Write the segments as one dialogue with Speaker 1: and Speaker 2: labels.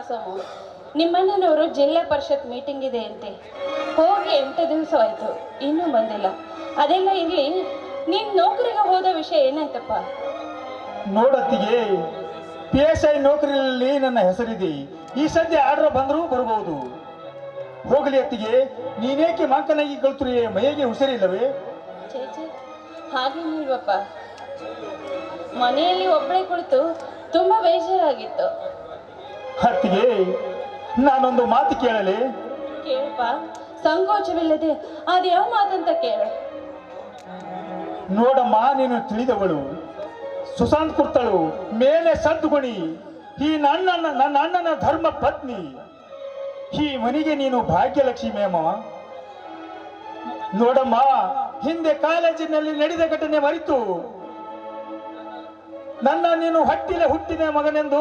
Speaker 1: ಸೋಮು ನಿಮ್ಮಣ್ಣನವರು ಜಿಲ್ಲಾ ಪರಿಷತ್ ಮೀಟಿಂಗ್ ಇದೆ ಅಂತೆ. ಹೋಗಿ ಎಂಟು ದಿವಸ ಆಯ್ತು ಇನ್ನೂ ಬಂದಿಲ್ಲ. ಅದೆಲ್ಲ ಇರ್ಲಿ ನಿನ್ ನೌಕರಿಗೆ ಹೋದ ವಿಷಯ ಏನಾಯ್ತಪ್ಪ?
Speaker 2: ನೋಡತ್ತಿಗೆ ಪಿ ಎಸ್ ಐ ನೌಕರಿಯಲ್ಲಿ ನನ್ನ ಹೆಸರಿದೆ. ಈ ಸದ್ಯ ಆರ್ಡರ್ ಬಂದರೂ ಬರಬಹುದು. ಹೋಗಲಿ ಅತ್ತಿಗೆ ನೀನೇಕೆ ಮಾಂಕನಾಗಿ ಕಲ್ತುರಿ ಮೈಗೆ ಹುಷಾರಿಲ್ಲವೇ?
Speaker 1: ಹಾಗೇನಿಲ್ವಪ್ಪ. ಮನೆಯಲ್ಲಿ ಒಬ್ಬಳೇ ಕುಳಿತು ತುಂಬಾ ಬೇಜಾರಾಗಿತ್ತು.
Speaker 2: ಅತ್ತಿಗೆ ನಾನೊಂದು ಮಾತು ಕೇಳಲಿ?
Speaker 1: ಕೇಳಪ್ಪ. ಸಂಕೋಚವಿಲ್ಲದೆ ಅದ್ಯಾವ ಮಾತಂತ ಕೇಳು.
Speaker 2: ನೋಡಮ್ಮ ನೀನು ತಿಳಿದವಳು. ಸುಶಾಂತ್ ಕುರ್ತಳು ಮೇಲೆ ಸದ್ಗುಣಿ ಈ ನನ್ನ ನನ್ನ ಅಣ್ಣನ ಧರ್ಮ ಪತ್ನಿ. ಈ ಮನಿಗೆ ನೀನು ಭಾಗ್ಯಲಕ್ಷ್ಮಿ ಮೇಮ. ನೋಡಮ್ಮ ಹಿಂದೆ ಕಾಲೇಜಿನಲ್ಲಿ ನಡೆದ ಘಟನೆ ಮರೆತು. ನನ್ನ ನೀನು ಹಟ್ಟಿಲೆ ಹುಟ್ಟಿದ ಮಗನೆಂದು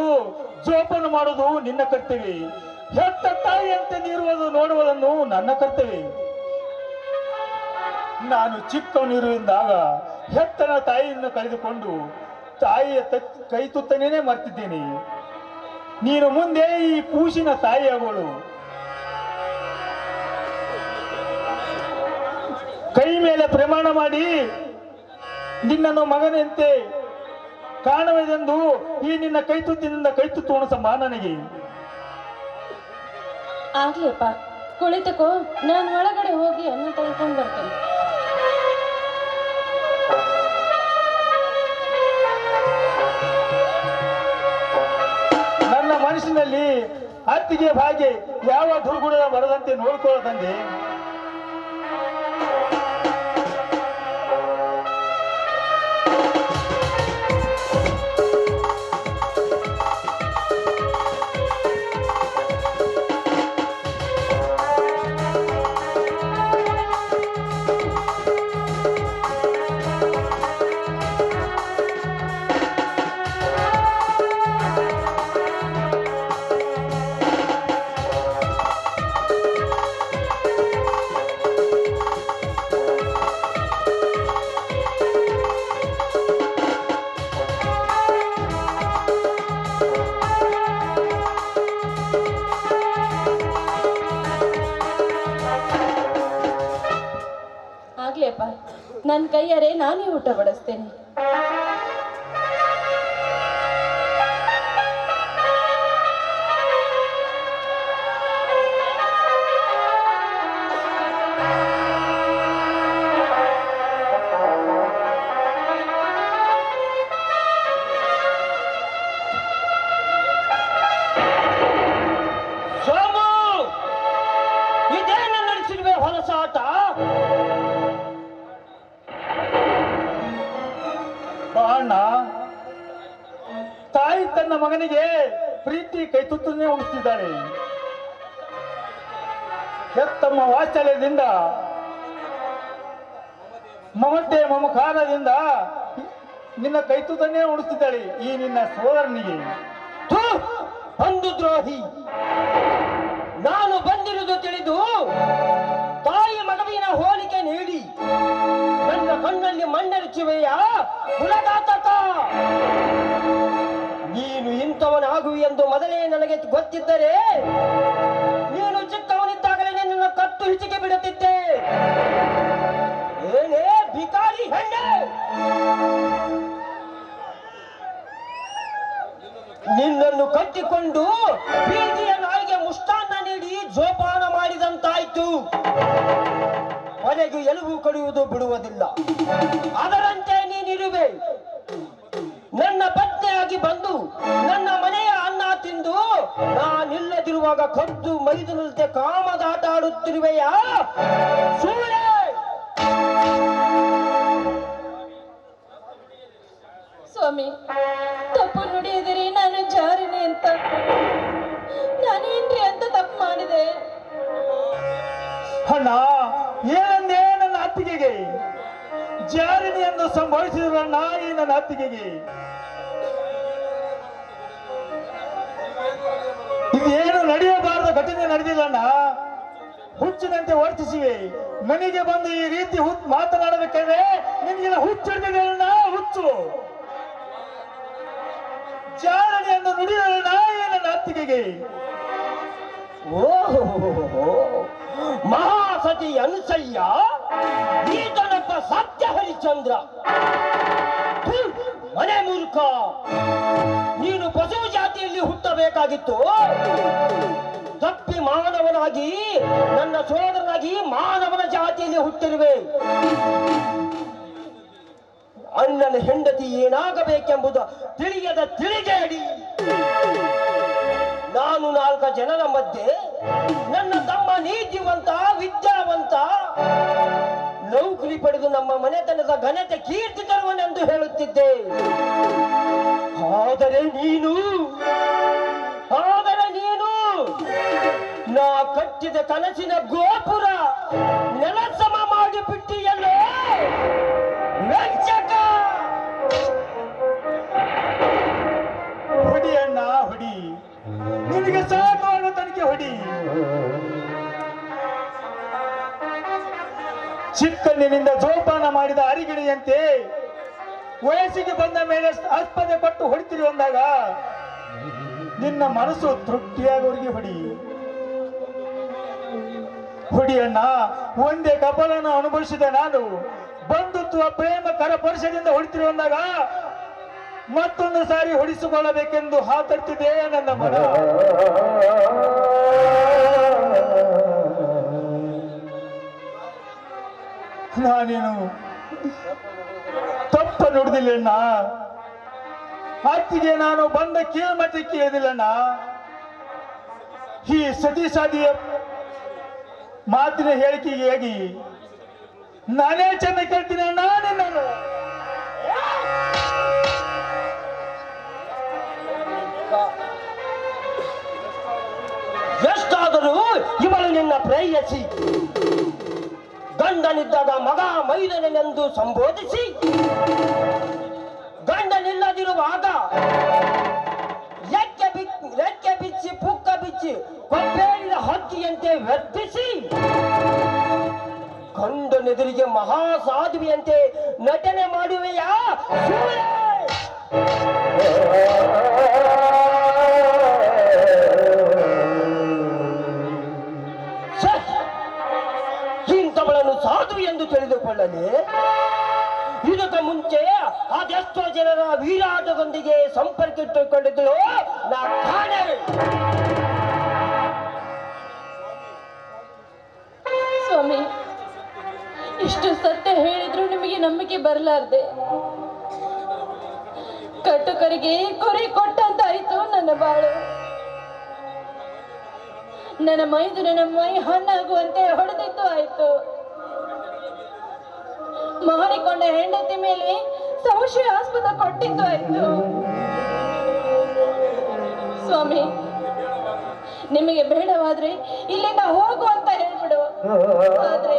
Speaker 2: ಜೋಪಾನ ಮಾಡುವುದು ನಿನ್ನ ಕರ್ತವ್ಯ. ಹೆತ್ತ ತಾಯಿಯಂತೆ ನೀರುವುದು ನೋಡುವುದನ್ನು ನನ್ನ ಕರ್ತವ್ಯ. ನಾನು ಚಿಕ್ಕವನಿರುವಾಗ ಹೆತ್ತನ ತಾಯಿಯನ್ನು ಕರೆದುಕೊಂಡು ತಾಯಿಯ ಕೈ ತುತ್ತನೇನೆ ಮರ್ತಿದ್ದೀನಿ. ನೀನು ಮುಂದೆ ಈ ಕೂಸಿನ ತಾಯಿಯಾಗೋಳು ಕೈ ಮೇಲೆ ಪ್ರಮಾಣ ಮಾಡಿ ನಿನ್ನನ್ನು ಮಗನಂತೆ ಕಾಣುವುದೆಂದು ಈ ನಿನ್ನ ಕೈತುತ್ತಿನಿಂದ ತುತ್ತಿನಿಂದ ಕೈ ತುತ್ತು ಉಣಿಸಮ್ಮ ನನಗೆ.
Speaker 1: ಆಗ್ಲಿಯಪ್ಪ ಕುಳಿತುಕೋ ನಾನು ಒಳಗಡೆ ಹೋಗಿ ಅನ್ನ ತೆಗೆದುಕೊಂಡು ಬರ್ತೇನೆ.
Speaker 2: ನನ್ನ ಮನಸ್ಸಿನಲ್ಲಿ ಅತ್ತಿಗೆ ಭಾಗ್ಯ ಯಾವ ದುರ್ಗುಣ ಬರದಂತೆ ನೋಡ್ಕೊಳ್ಳದಂದೆ.
Speaker 1: ಆಗ್ಲಿಯಪ್ಪ ನನ್ನ ಕೈಯಾರೆ ನಾನೇ ಊಟ ಬಡಿಸ್ತೇನೆ.
Speaker 2: ಉಣಿಸ್ತಿದ್ದಾಳೆ ಹೆತ್ತಮ್ಮ ವಾತ್ಸಲ್ಯದಿಂದ, ಮಮತೆ ಮಮಕಾರದಿಂದ ನಿನ್ನ ಕೈತುದನ್ನೇ ಉಣಿಸ್ತಿದ್ದಾಳೆ ಈ ನಿನ್ನ ಸೋದರನಿಗೆ.
Speaker 3: ಒಂದು ದ್ರೋಹಿ. ನಾನು ಬಂದಿರುವುದು ತಿಳಿದು ತಾಯಿ ಮಗವಿನ ಹೋಲಿಕೆ ನೀಡಿ. ನನ್ನ ಕಣ್ಣಲ್ಲಿ ಮಣ್ಣರಿಚುವೆಯ ಕುಲಘಾತಕ ನೀನು ಇಂಥವನಾಗು ಎಂದು ಮೊದಲೇ ನನಗೆ ಗೊತ್ತಿದ್ದರೆ ನೀನು ಚಿಕ್ಕವನಿದ್ದಾಗಲೇ ನಿನ್ನನ್ನು ಕತ್ತು ಹಿಚಿಕೆ ಬಿಡುತ್ತಿದ್ದೆ. ಏನೇ ಭಿಕಾರಿ ಹೆಣ್ಣೆ ನಿನ್ನನ್ನು ಕಟ್ಟಿಕೊಂಡು ಬೀದಿಯ ನಾಯಿಗೆ ಮುಷ್ಟಾನ್ನ ನೀಡಿ ಜೋಪಾನ ಮಾಡಿದಂತಾಯ್ತು. ಮನೆಗೆ ಎಲುಬು ಕಡಿಯುವುದು ಬಿಡುವುದಿಲ್ಲ. ಅದರಂತೆ ನೀನಿರುವೆ. ನನ್ನ ಪತ್ನಿಯಾಗಿ ಬಂದು ನನ್ನ ಮನೆಯ ಅನ್ನ ತಿಂದು ನಾನಿಲ್ಲದಿರುವಾಗ ಕದ್ದು ಮೈದನಂತೆ ಕಾಮದಾಟ ಆಡುತ್ತಿರುವೆಯಾ?
Speaker 1: ಸ್ವಾಮಿ ತಪ್ಪು ನುಡಿಯಿದಿರಿ ನಾನು ಜಾರಿನಿ ಅಂತ. ನಾನೇನ್ರಿ ಅಂತ ತಪ್ಪು ಮಾಡಿದೆ?
Speaker 2: ಅಣ್ಣ ಏನಂದೇ ನನ್ನ ಅತ್ತಿಗೆಗೆ? ಜಾರಿನಿ ಎಂದು ಸಂಭವಿಸಿದ್ರಣ್ಣ ಈ ನನ್ನ ಅತ್ತಿಗೆಗೆ. ಇದೇನು ನಡೆಯಬಾರದ ಘಟನೆ ನಡೆದಿಲ್ಲಣ್ಣ ಹುಚ್ಚಿನಂತೆ ವರ್ತಿಸಿವೆ. ಮನೆಗೆ ಬಂದು ಈ ರೀತಿ ಮಾತನಾಡಬೇಕಾದ್ರೆ ನಿನಗೆ ಹುಚ್ಚಿಡಿದೆ ಹುಚ್ಚು. ಜಾರಣೆ ಎಂದು ಏನ ಅತ್ತಿಗೆಗೆ
Speaker 3: ಓಹೋ ಮಹಾಸತಿ ಅನುಸಯ್ಯ ಈತನೊಬ್ಬ ಸತ್ಯ ಹರಿಶ್ಚಂದ್ರ ಥು, ಮನೆ ಮೂರ್ಖ. ನೀನು ಪಶು ಜಾತಿಯಲ್ಲಿ ಹುಟ್ಟಬೇಕಾಗಿತ್ತು. ತಪ್ಪಿ ಮಾನವನಾಗಿ ನನ್ನ ಸೋದರನಾಗಿ ಮಾನವನ ಜಾತಿಯಲ್ಲಿ ಹುಟ್ಟಿರುವೆ. ಅಣ್ಣನ ಹೆಂಡತಿ ಏನಾಗಬೇಕೆಂಬುದು ತಿಳಿಯದ ತಿಳಿಗೇಡಿ ನಾನು ನಾಲ್ಕು ಜನರ ಮಧ್ಯೆ ನನ್ನ ತಮ್ಮ ನೀತಿವಂತ, ವಿದ್ಯಾವಂತ, ನೌಕರಿ ಪಡೆದು ನಮ್ಮ ಮನೆತನದ ಘನತೆ ಕೀರ್ತಿ ತರುವನೆಂದು ಹೇಳುತ್ತಿದ್ದೆ. ಆದರೆ ನೀನು ಆದರೆ ನೀನು, ನಾ ಕಟ್ಟಿದ ಕನಸಿನ ಗೋಪುರ ನೆಲಸಮ ಮಾಡಿಬಿಟ್ಟಿಯಲ್ಲೋ? ವಂಚಕ
Speaker 2: ಹೊಡಿ ಅಣ್ಣ, ಹೊಡಿ. ನಿನಗೆ ಸಾಕು ಅನ್ನೋ ಹೊಡಿ. ಜೋಪಾನ ಮಾಡಿದ ಅರಿಗಿಣಿಯಂತೆ ವಯಸ್ಸಿಗೆ ಬಂದ ಮೇಲೆ ಆಸ್ಪದೆ ಪಟ್ಟು ಹೊಡಿತೀರಿ ಅಂದಾಗ ನಿನ್ನ ಮನಸ್ಸು ತೃಪ್ತಿಯಾಗೋರಿಗೆ ಹೊಡಿ. ಹೊಡಿ ಅಣ್ಣ ಒಂದೇ ಕಪಲನ ಅನುಭವಿಸಿದೆ ನಾನು. ಬಂಧುತ್ವ, ಪ್ರೇಮ ಕರಪರಿಸದಿಂದ ಹೊಡಿತೀರಿ ಅಂದಾಗ ಮತ್ತೊಂದು ಸಾರಿ ಹೊಡಿಸಿಕೊಳ್ಳಬೇಕೆಂದು ಹಾತಡ್ತಿದೆ ನನ್ನ ಮನ ನಾನೇನು ತಪ್ಪ ನುಡಿದಿಲ್ಲಣ್ಣ. ಅತ್ತಿಗೆ ನಾನು ಬಂದ ಕೀಳ್ಮಟ್ಟಕ್ಕೆ ಕೇಳಿದಿಲ್ಲಣ್ಣ. ಈ ಸತಿ ಸಾದಿಯ ಮಾತಿನ ಹೇಳಿಕೆಗೆ ಹೇಗಿ ನಾನೇ ಚೆನ್ನ ಕೇಳ್ತೀನಿ ಅಣ್ಣ ನಿನ್ನನ್ನು.
Speaker 3: ಎಷ್ಟಾದರೂ ಇವಳು ನಿನ್ನ ಪ್ರೇಯಸಿ. ಗಂಡನಿದ್ದಾಗ ಮಗ ಮೈದನೆಂದು ಸಂಬೋಧಿಸಿ, ಗಂಡನಿಲ್ಲದಿರುವಾಗ ರೆಕ್ಕೆ ಬಿಚ್ಚಿ ರೆಕ್ಕೆ ಬಿಚ್ಚಿ, ಪುಕ್ಕ ಬಿಚ್ಚಿ ಕೊಬ್ಬೇರಿದ ಹಕ್ಕಿಯಂತೆ ವರ್ತಿಸಿ ಗಂಡನೆದುರಿಗೆ ಮಹಾ ಸಾಧುವಿಯಂತೆ ನಟನೆ ಮಾಡುವೆಯಾ? ತಿಳಿದುಕೊಳ್ಳಲಿ ಇದಕ್ಕೆ ಮುಂಚೆ ಅದೆಷ್ಟೋ ಜನರ ವೀರಾಟದೊಂದಿಗೆ ಸಂಪರ್ಕ ಇಟ್ಟುಕೊಂಡಿದ್ದಳು ನಾ
Speaker 1: ಸ್ವಾಮಿ, ಇಷ್ಟು ಸತ್ಯ ಹೇಳಿದ್ರು ನಿಮಗೆ ನಂಬಿಕೆ ಬರಲಾರ್ದೆ. ಕಟುಕರಿಗೆ ಕುರಿ ಕೊಟ್ಟಂತಾಯ್ತು ನನ್ನ ಬಾಳು. ನನ್ನ ಮೈದು ನನ್ನ ಮೈ ಹಣ್ಣಾಗುವಂತೆ ಹೊಡೆದಿತ್ತು ಆಯ್ತು. ಮಾರಿಕೊಂಡ ಹೆಂಡತಿ ಮೇಲೆ ಸಂಶಯಾಸ್ಪದ ಕೊಟ್ಟಿದ್ದು ಆಯ್ತು. ಸ್ವಾಮಿ ನಿಮಗೆ ಬೇಡವಾದ್ರೆ ಇಲ್ಲಿಂದ ಹೋಗು ಅಂತ ಹೇಳ್ಬಿಡು. ಆದ್ರೆ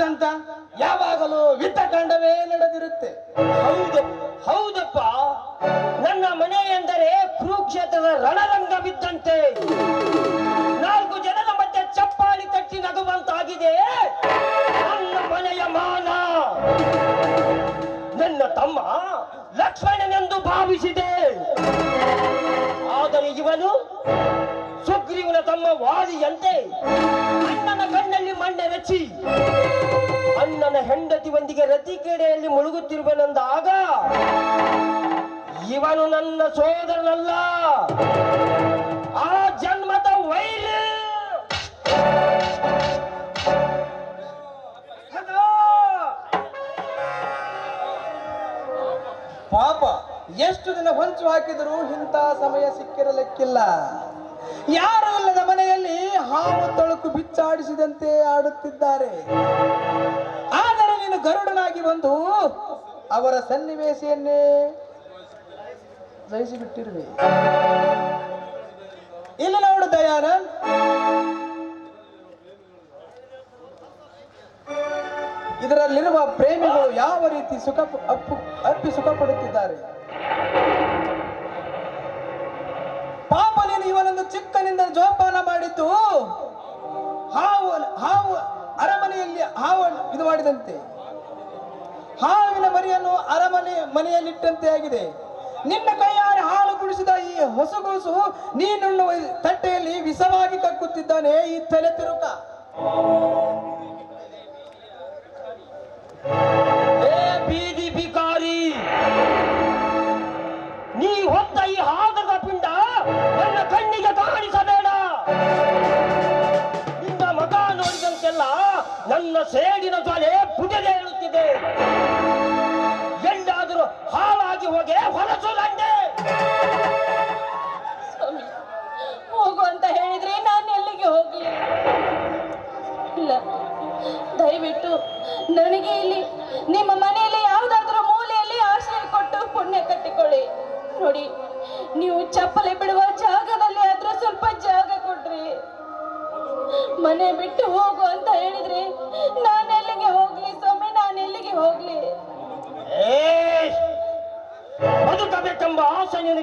Speaker 4: ಮನೆಯಲ್ಲಿ ಯಾವಾಗಲೂ ಯುದ್ಧಕಾಂಡವೇ ನಡೆದಿರುತ್ತೆ.
Speaker 3: ಹೌದು, ಹೌದಪ್ಪ. ನನ್ನ ಮನೆ ಎಂದರೆ ಕುರುಕ್ಷೇತ್ರದ ರಣರಂಗವಿದ್ದಂತೆ ನಾಲ್ಕು ಜನರ ಮಧ್ಯೆ ಚಪ್ಪಾಳಿ ತಟ್ಟಿ ನಗುವಂತಾಗಿದೆ. ನನ್ನ ಮನೆಯ ಮಾನ. ನನ್ನ ತಮ್ಮ ಲಕ್ಷ್ಮಣನೆಂದು ಭಾವಿಸಿದೆ. ಆದರೆ ಇವನು ಸುಗ್ರೀವನ ತಮ್ಮ ವಾದಿಯಂತೆ ಅಣ್ಣನ ಕಣ್ಣಲ್ಲಿ ಮಣ್ಣೆರಚಿ ಅಣ್ಣನ ಹೆಂಡತಿ ಒಂದಿಗೆ ರತಿಕೆಡೆಯಲ್ಲಿ ಮುಳುಗುತ್ತಿರುವನೆಂದಾಗ ಇವನು ನನ್ನ ಸೋದರನಲ್ಲ. ಆ ಜನ್ಮದ ವೈರಿ.
Speaker 4: ಪಾಪ, ಎಷ್ಟು ದಿನ ಹೊಂಚು ಹಾಕಿದರೂ ಇಂಥ ಸಮಯ ಸಿಕ್ಕಿರಲಿಕ್ಕಿಲ್ಲ. ಯಾರು ಇಲ್ಲದ ಮನೆಯಲ್ಲಿ ಹಾವು ತಳುಕು ಬಿಚ್ಚಾಡಿಸಿದಂತೆ ಆಡುತ್ತಿದ್ದಾರೆ. ಆದರೆ ನೀನು ಗರುಡನಾಗಿ ಬಂದು ಅವರ ಸನ್ನಿವೇಶಿಯನ್ನೇ ಜಯಿಸಿಬಿಟ್ಟಿರುವೆ ಇಲ್ಲಿ ನೋಡು ದಯಾನಂದ್. ಇದರಲ್ಲಿರುವ ಪ್ರೇಮಿಗಳು ಯಾವ ರೀತಿ ಸುಖ ಅಪ್ಪು ಅಪ್ಪಿ ಸುಖ ಪಡುತ್ತಿದ್ದಾರೆ ಚಿಕ್ಕನಿಂದ ಜೋಪಾನ ಮಾಡಿದ್ದು ಹಾವು ಹಾವು ಅರಮನೆಯಲ್ಲಿ, ಹಾವು ಇದು ಮಾಡಿದಂತೆ. ಹಾವಿನ ಮರಿಯನ್ನು ಅರಮನೆ ಮನೆಯಲ್ಲಿಟ್ಟಂತೆ ಆಗಿದೆ. ನಿನ್ನ ಕೈಯಾರೆ ಹಾಲು ಕುಡಿಸಿದ ಈ ಹೊಸಗೂಸು ನೀನುಣ್ಣುವ ತಟ್ಟೆಯಲ್ಲಿ ವಿಷವಾಗಿ ಕಕ್ಕುತ್ತಿದ್ದಾನೆ. ಈ ತಲೆ ತಿರುಕ.
Speaker 3: ಸೇಡಿನ ಜ್ವಾಲೆ ಪುಟದೆ ಹೇಳುತ್ತಿದೆ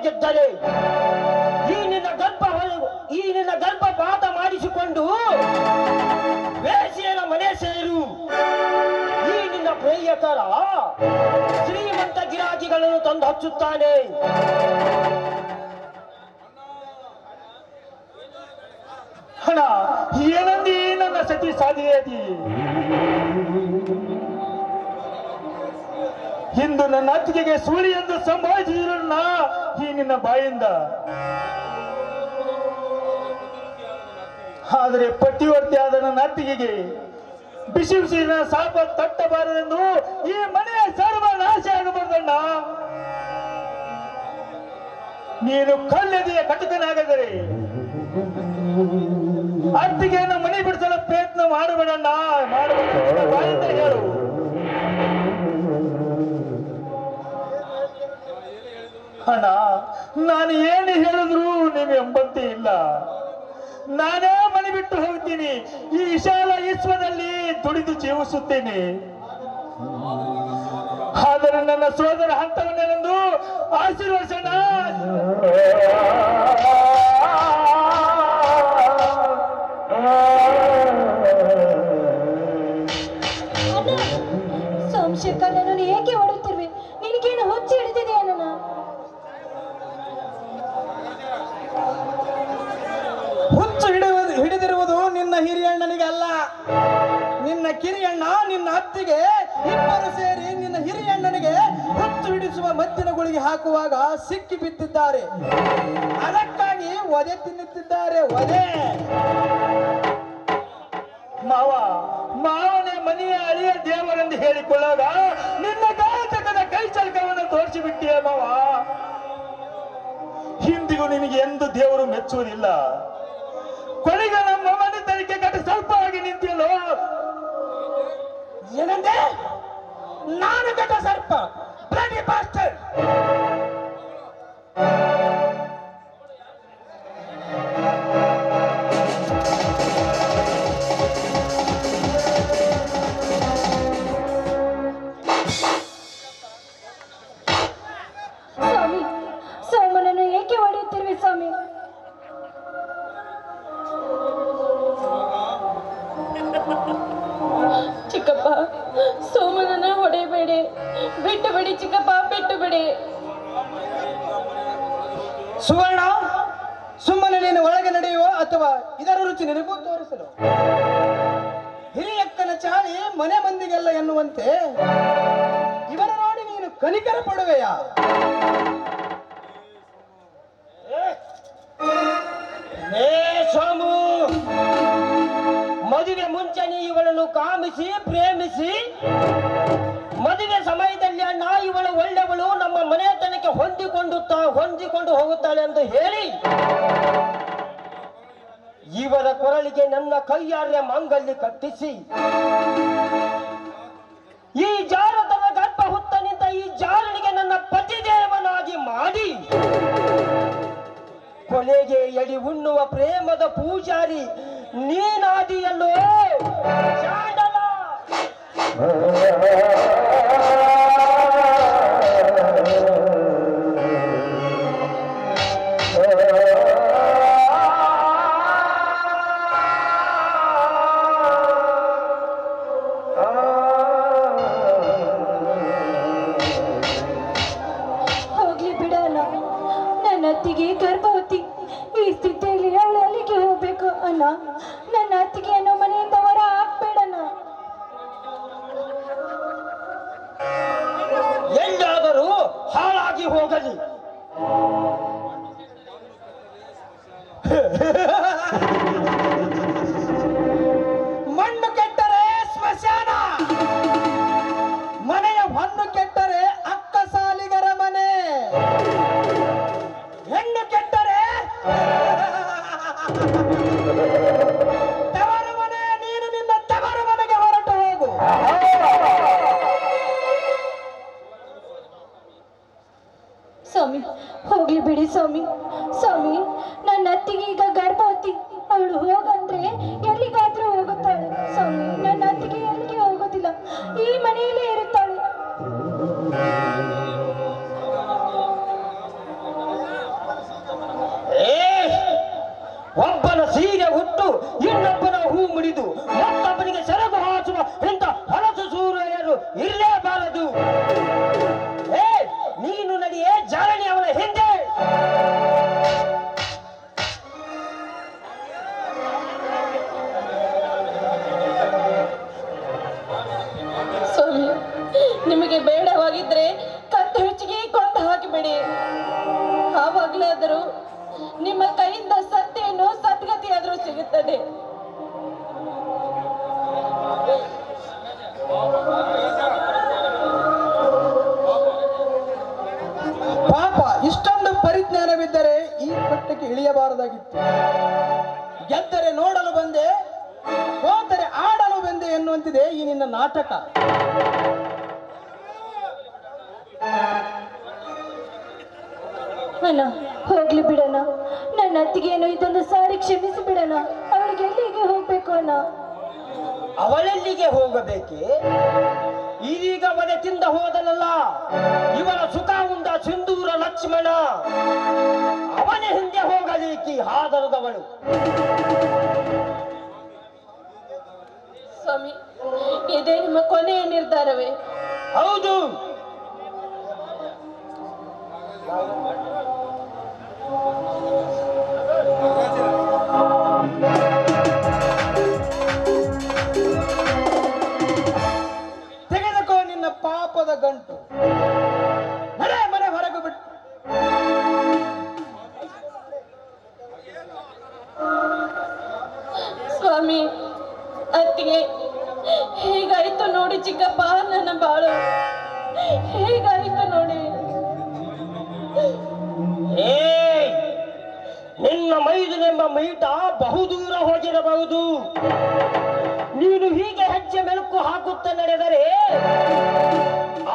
Speaker 3: ಆಸೆ ನಿನಗಿದ್ದರೆ ಈ ನಿನ್ನ ಗರ್ಭ ಈ ನಿನ್ನ ಗರ್ಭಪಾತ ಮಾಡಿಸಿಕೊಂಡು ವೇಸಿಯನ ಮನೆ ಸೇರು. ಈ ನಿನ್ನ ಪ್ರೇಯಕರ ಶ್ರೀಮಂತ ಗಿರಾಜಿಗಳನ್ನು ತಂದು ಹಚ್ಚುತ್ತಾನೆ.
Speaker 2: ಹಣ ನನ್ನ ಸತಿ ಸಾಧಿಯದಿ ಇಂದು ನನ್ನ ಅತ್ತಿಗೆಗೆ ಸುಳಿ ಎಂದು ಸಂಭಾಷಿಸಿರನ್ನ ಈ ನಿನ್ನ ಬಾಯಿಂದ. ಆದರೆ ಪತಿವರ್ತಿಯಾದ ನನ್ನ ಅತ್ತಿಗೆಗೆ, ಬಿಸಿ ಬಿಸಿನ ಸಾಪ ತಟ್ಟಬಾರದೆಂದು ಈ ಮನೆಯ ಸರ್ವ ನಾಶ ಆಗಬಾರ್ದಣ್ಣ. ನೀನು ಕಲ್ಲದೆಯ ಕಟಕನಾಗದರೆ ಅತ್ತಿಗೆಯನ್ನು ಮನೆ ಬಿಡಿಸಲು ಪ್ರಯತ್ನ ಮಾಡಬೇಡಣ್ಣ. ಮಾಡಬೇಡ ಬಾಯಿಂದ ಹೇಳು. ಅಣ್ಣ, ನಾನು ಏನು ಹೇಳಿದ್ರು ನೀವು ಎಂಬಂತೆ ಇಲ್ಲ. ನಾನೇ ಮನೆ ಬಿಟ್ಟು ಹೋಗ್ತೀನಿ. ಈ ವಿಶಾಲ ವಿಶ್ವದಲ್ಲಿ ದುಡಿದು ಜೀವಿಸುತ್ತೇನೆ. ಆದರೆ ನನ್ನ ಸೋದರ ಹಂತವನ್ನೆಂದು ಆಶೀರ್ವಚನ.
Speaker 4: ಅತ್ತಿಗೆ ಇಬ್ಬರು ಸೇರಿ ನಿನ್ನ ಹಿರಿಯಣ್ಣನಿಗೆ ಹುಚ್ಚು ಹಿಡಿಸುವ ಮದ್ದಿನ ಗುಳಿಗೆ ಹಾಕುವಾಗ ಸಿಕ್ಕಿ ಬಿದ್ದಿದ್ದಾರೆ. ಅದಕ್ಕಾಗಿ ಒದೆ ತಿನ್ನುತ್ತಿದ್ದಾರೆ ಒದೆ
Speaker 2: ಮಾವ, ಮಾವನೇ ಮನೆಯ ಅಳಿಯ ದೇವರೆಂದು ಹೇಳಿಕೊಳ್ಳಾಗ ನಿನ್ನ ಗಾಯತಕದ ಕೈ ಚಲಕವನ್ನು ತೋರಿಸಿಬಿಟ್ಟಿಯ ಮಾವ. ಹಿಂದಿಗೂ ನಿನಗೆ ಎಂದು ದೇವರು ಮೆಚ್ಚುವುದಿಲ್ಲ. ಕೊನೆಗೆ ನಮ್ಮ ಮನೆ ತನಿಖೆ ಕಟ್ಟಿ ಸ್ವಲ್ಪವಾಗಿ
Speaker 4: ಏನಂದೆ ನಾನು ಘಟ ಸರ್ಪ ಬ್ಲಡಿ ಬಾಸ್ಟರ್ ಸುವರ್ಣ ಸುಮ್ಮನೆ ನೀನು ಒಳಗೆ ನಡೆಯುವ ಅಥವಾ ಇದರ ರುಚಿ ನಿನಗೂ ತೋರಿಸಲು. ಹಿರಿಯಕ್ಕನ ಚಾಳಿ ಮನೆ ಮಂದಿಗೆಲ್ಲ ಎನ್ನುವಂತೆ ಇವರ ನೋಡಿ ನೀನು ಕನಿಕರ ಪಡುವೆಯಾ?
Speaker 3: ಮದುವೆ ಮುಂಚೆ ನೀ ಇವಳನ್ನು ಕಾಮಿಸಿ, ಪ್ರೇಮಿಸಿ, ಮದುವೆ ಸಮಯದಲ್ಲಿ ಅಣ್ಣ ಇವಳು ಒಳ್ಳೆವಳು, ನಮ್ಮ ಮನೆತನಕ್ಕೆ ಹೊಂದಿಕೊಂಡು ಹೊಂದಿಕೊಂಡು ಹೋಗುತ್ತಾಳೆ ಎಂದು ಹೇಳಿ, ಇವರ ಕೊರಳಿಗೆ ನನ್ನ ಕೈಯಾರ್ಯ ಮಾಂಗಲ್ಯ ಕಟ್ಟಿಸಿ, ಈ ಜಾರತನ ಗರ್ಭ ಹುತ್ತ ನಿಂತ ಈ ಜಾರನಿಗೆ ನನ್ನ ಪತಿದೇವನಾಗಿ ಮಾಡಿ, ಕೊನೆಗೆ ಎಡಿ ಉಣ್ಣುವ ಪ್ರೇಮದ ಪೂಜಾರಿ ನೀನಾದಿಯಲ್ಲೋ
Speaker 1: ಕಾರಣ
Speaker 3: ಅವಳೆಲ್ಲಿಗೆ ಹೋಗಬೇಕೆ? ಇದೀಗ ಮನೆತಿಂದ ಹೋದನಲ್ಲ ಇವನ ಸುಖ ಉಂಡ ಸಿಂಧೂರ ಲಕ್ಷ್ಮಣ. ಅವನ ಹಿಂದೆ ಹೋಗಲಿಕ್ಕೆ ಹಾದರದವಳು.
Speaker 1: ಸ್ವಾಮಿ ಇದೇ ನಿಮ್ಮ ಕೊನೆಯ ನಿರ್ಧಾರವೇ?
Speaker 3: ಹೌದು.
Speaker 4: ಮೋಹದ ಗಂಟು. ಮನೆ ಮನೆ ಹೊರಗು ಬಿಟ್ಟು.
Speaker 1: ಸ್ವಾಮಿ ಅತ್ತಿಗೆ ಹೀಗಾಯ್ತು ನೋಡಿ ಚಿಕ್ಕಪ್ಪ ನನ್ನ ಬಾಳು? ಹೀಗಾಯ್ತು ನೋಡಿ?
Speaker 3: ನಿನ್ನ ಮೈದಿನೆಂಬ ಮೈಟ ಬಹುದೂರ ಹೋಗಿರಬಹುದು. ನೀನು ಹೀಗೆ ಹೆಜ್ಜೆ ಮೆಲುಕು ಹಾಕುತ್ತ ನಡೆದರೆ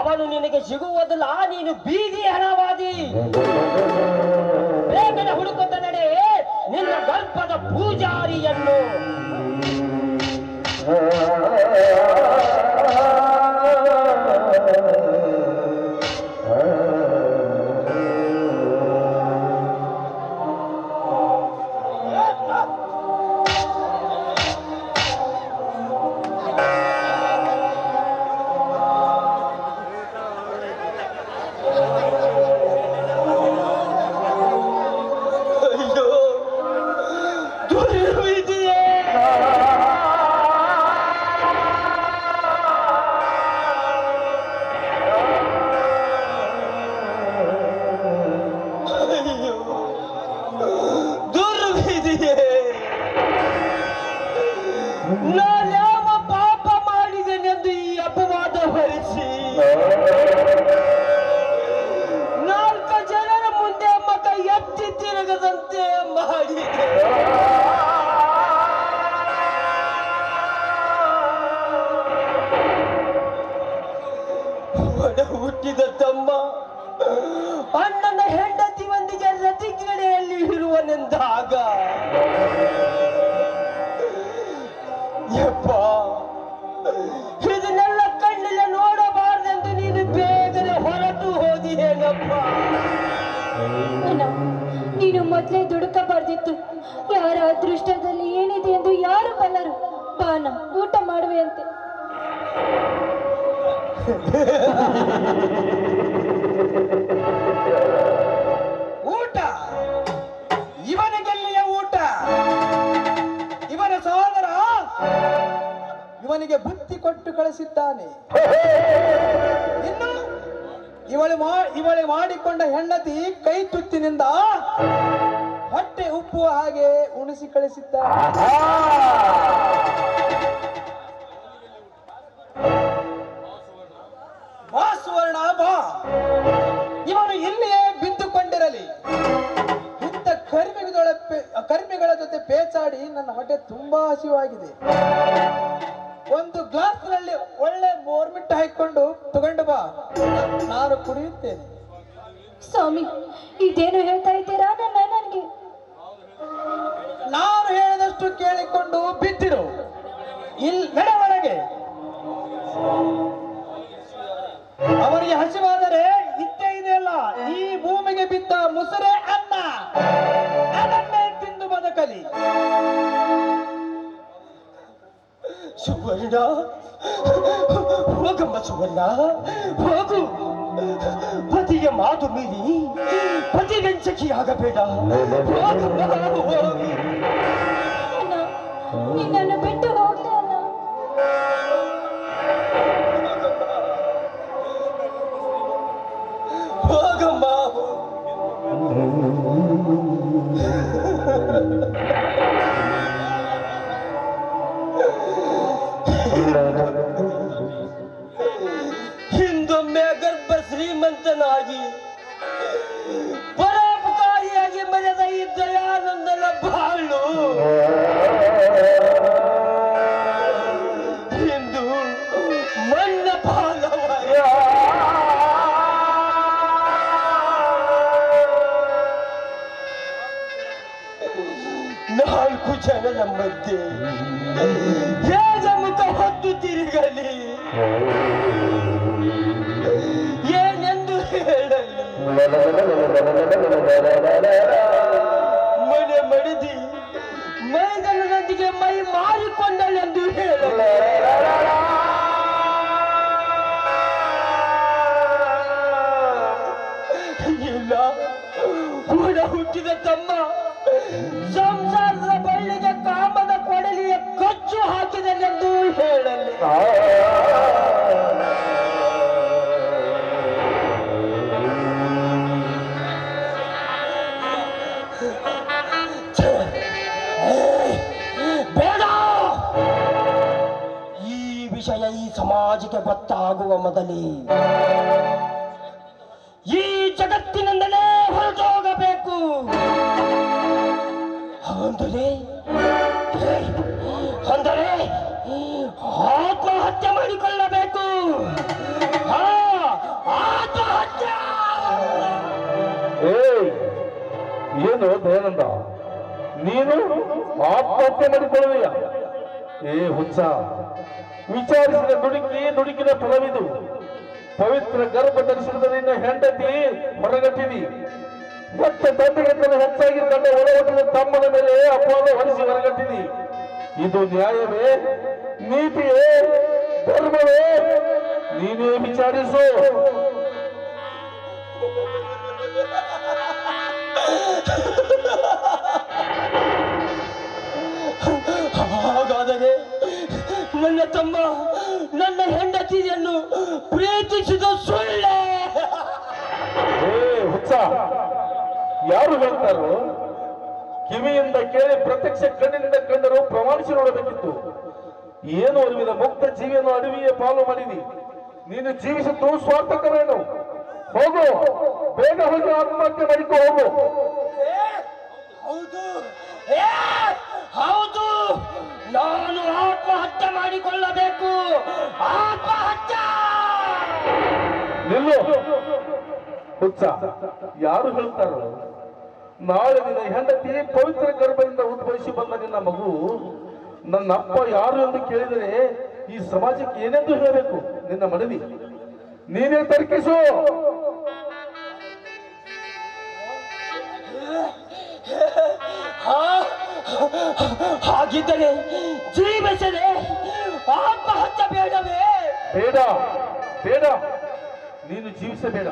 Speaker 3: ಅವನು ನಿನಗೆ ಸಿಗುವುದಿಲ್ಲ ನೀನು ಬೀದಿ ಹಣವಾದಿ. ಬೇಗನೆ ಹುಡುಕುತ್ತ ನಡೆ ನಿನ್ನ ಗಲ್ಪದ ಪೂಜಾರಿಯನ್ನು.
Speaker 4: ಪೇಚಾಡಿ ನನ್ನ ಹೊಟ್ಟೆ ತುಂಬಾ ಹಸಿವಾಗಿದೆ. ಒಂದು ಗ್ಲಾಸ್ನಲ್ಲಿ ಒಳ್ಳೆ ಮೋರ್ಮಿಟ್ಟು ಹಾಕಿಕೊಂಡು ತಗೊಂಡು ಬಾ. ನಾನು ಕುಡಿಯುತ್ತೇನೆ.
Speaker 1: ಸ್ವಾಮಿ ಇದೇನು ಹೇಳ್ತಾ ಇದ್ದೀರಾ ನನ್ನ ನನಗೆ
Speaker 4: ನಾನು ಹೇಳಿದಷ್ಟು ಕೇಳಿಕೊಂಡು ಬಿದ್ದಿರು. ಇಲ್ಲಿ ನಡವರೆಗೆ ಅವರಿಗೆ ಹಸಿವಾದರೆ ಇದ್ದೇ ಇದೆಯಲ್ಲ ಈ ಭೂಮಿಗೆ ಬಿದ್ದ ಮುಸುರೆ
Speaker 3: ಸುವರ್ಣ ಹೋಗಮ್ಮ ಸುವರ್ಣ ಹೋಗು. ಪತಿಯ ಮಾತು ಮೀರಿ ಪತಿವೆಂಚಕಿಯಾಗಬೇಡ ಹೋಗಮ್ಮ
Speaker 1: ಆಗಬೇಡ. ನಿನ್ನನ್ನು ಬಿಟ್ಟು ಹೋಗ್ಲೇ
Speaker 3: ಜನರ ಮಧ್ಯೆ. ಹೇಗೆ ಮುಖ ಹೊತ್ತು ತಿರುಗಲಿ? ಏನೆಂದು ಹೇಳಲಿ? ಮನೆ ಮಡಿದಿ ಮೈದನದೊಂದಿಗೆ ಮೈ ಮಾರಿಕೊಂಡಳೆಂದು ಹೇಳಲಿ. ಇಲ್ಲ ಕೂಡ ಹುಟ್ಟಿದ ತಮ್ಮ ಕಚ್ಚು ಹಾಕಿದನೆಂದು ಹೇಳಲಿ. ಬೇಡ ಈ ವಿಷಯ ಈ ಸಮಾಜಕ್ಕೆ ಗೊತ್ತಾಗುವ ಮೊದಲೇ. ಈ ಜಗತ್ತಿನಿಂದಲೇ ಹೊರಟೋಗಬೇಕು. ಅಂದರೆ ಅಂದರೆ ಆತ್ಮಹತ್ಯೆ ಮಾಡಿಕೊಳ್ಳಬೇಕು. ಆತ್ಮಹತ್ಯೆ!
Speaker 5: ಏನು ದಯಾನಂದ ನೀನು ಆತ್ಮಹತ್ಯೆ ಮಾಡಿಕೊಳ್ಳುವೆಯ? ಏ ಹುಚ್ಚ, ವಿಚಾರಿಸಿದ ದುಡುಕಿ, ದುಡುಕಿನ ಫಲವಿದು. ಪವಿತ್ರ ಗರ್ಭ ಧರಿಸಿದ ನಿನ್ನ ಹೆಂಡತಿ ಹೊರಗಟ್ಟಿದಿ ಹೆತ್ತ ತಂದೆಗಿಂತಲೂ ಹೆಚ್ಚಾಗಿ ತನ್ನ ಒಳಗೊಟ್ಟಿನ ತಮ್ಮನ ಮೇಲೆ ಅಪವಾದ ಹೊರಿಸಿ ಹೊರಗಟ್ಟಿನಿ ಇದು ನ್ಯಾಯವೇ? ನೀತಿಯೇ? ಧರ್ಮವೇ? ನೀನೇ ವಿಚಾರಿಸು.
Speaker 3: ಹಾಗಾದರೆ ನನ್ನ ತಮ್ಮ ನನ್ನ ಹೆಂಡತಿಯನ್ನು ಪ್ರೀತಿಸಿದ ಸುಳ್ಳೆ.
Speaker 5: ಹುಚ್ಚ! ಯಾರು ಹೇಳ್ತಾರೋ? ಕಿವಿಯಿಂದ ಕೇಳಿ ಪ್ರತ್ಯಕ್ಷ ಕಣ್ಣಿನಿಂದ ಕಂಡರೂ ಪ್ರಮಾಣಿಸಿ ನೋಡಬೇಕಿತ್ತು. ಏನು ಅರಿವಿದ ಮುಕ್ತ ಜೀವಿಯನ್ನು ಅಡವಿಯ ಪಾಲು ಮಾಡಿದಿ. ನೀನು ಜೀವಿಸಿದ್ದು ಸ್ವಾರ್ಥಕರೇನು? ಹೋಗು ಬೇಗ ಹೋಗಿ ಆತ್ಮಹತ್ಯೆ ಮಾಡಿಕೊ ಹೋಗು.
Speaker 3: ಹೌದು ಹೌದು. ನಾನು ಆತ್ಮಹತ್ಯೆ ಮಾಡಿಕೊಳ್ಳಬೇಕು. ಆತ್ಮಹತ್ಯೆ!
Speaker 5: ನಿಲ್ಲು. ಹುಚ್ಚ ಯಾರು ಹೇಳ್ತಾರೋ? ನಾಳೆ ನಿನ್ನ ಹೆಂಡತಿ ಪವಿತ್ರ ಗರ್ಭದಿಂದ ಉದ್ಭವಿಸಿ ಬಂದ ನಿನ್ನ ಮಗು ನನ್ನ ಅಪ್ಪ ಯಾರು ಎಂದು ಕೇಳಿದರೆ ಈ ಸಮಾಜಕ್ಕೆ ಏನೆಂದು ಹೇಳಬೇಕು? ನಿನ್ನ ಮನವಿ. ನೀನೇ ತರ್ಕಿಸು.
Speaker 3: ಹಾ? ಹಾಗಿದ್ದರೆ ಜೀವಿಸದೆ ಆತ್ಮಹತ್ಯೆ ಬೇಡವೇ?
Speaker 5: ಬೇಡ ಬೇಡ. ನೀನು ಜೀವಿಸಬೇಡ.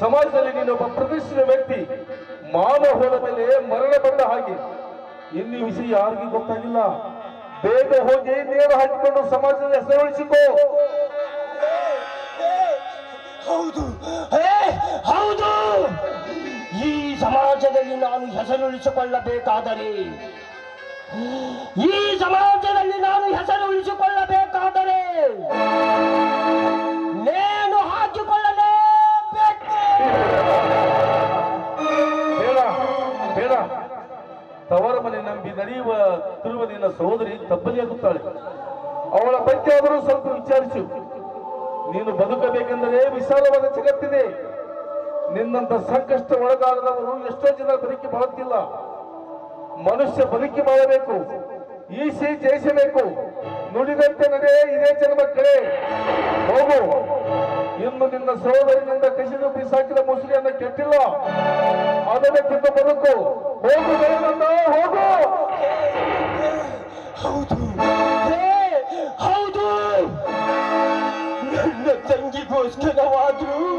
Speaker 5: ಸಮಾಜದಲ್ಲಿ ನೀನೊಬ್ಬ ಪ್ರತಿಷ್ಠಿತ ವ್ಯಕ್ತಿ ಮಾನ ಹೋದ ಮೇಲೆ ಮರಣ ಬಂದ ಹಾಗೆ. ಇಲ್ಲಿ ವಿಷಯ ಯಾರಿಗೂ ಗೊತ್ತಾಗಿಲ್ಲ. ಬೇಗ ಹೋಗಿ ನೇರ ಹಾಕಿಕೊಂಡು ಸಮಾಜದ ಹೆಸರು ಉಳಿಸಿಕೋ
Speaker 3: ಹೌದು ಹೌದು. ಈ ಸಮಾಜದಲ್ಲಿ ನಾನು ಹೆಸರುಳಿಸಿಕೊಳ್ಳಬೇಕಾದರೆ, ಈ ಸಮಾಜದಲ್ಲಿ ನಾನು ಹೆಸರು ಉಳಿಸಿಕೊಳ್ಳಬೇಕಾದರೆ
Speaker 5: ಆದರೂ ಸ್ವಲ್ಪ ವಿಚಾರಿಸು. ನೀನು ಬದುಕಬೇಕೆಂದರೆ ವಿಶಾಲವಾದ ಜಗತ್ತಿದೆ. ನಿನ್ನಂತ ಸಂಕಷ್ಟ ಒಳಗಾಗದವರು ಎಷ್ಟೋ ಜನ ಬದುಕಿ ಬಾಳುತ್ತಿಲ್ಲ. ಮನುಷ್ಯ ಬದುಕಿ ಬಾಳಬೇಕು. ಈಸಿ ಜಯಿಸಬೇಕು. ನುಡಿದಂತೆ ನಡೆ ಇದೇ ಜನ್ಮ ಕಡೆ ಹೋಗು. ಇನ್ನು ನಿನ್ನ ಸಹೋದರಿನಿಂದ ಕಸಿದು ಬಿಸಾಕಿದ ಮುಸುಳಿಯನ್ನ ಕೆಟ್ಟಿಲ್ಲ. ಅದನ್ನು ತಿಂದು ಬದುಕು. ಹೋಗು ಹೋಗು. goes to the.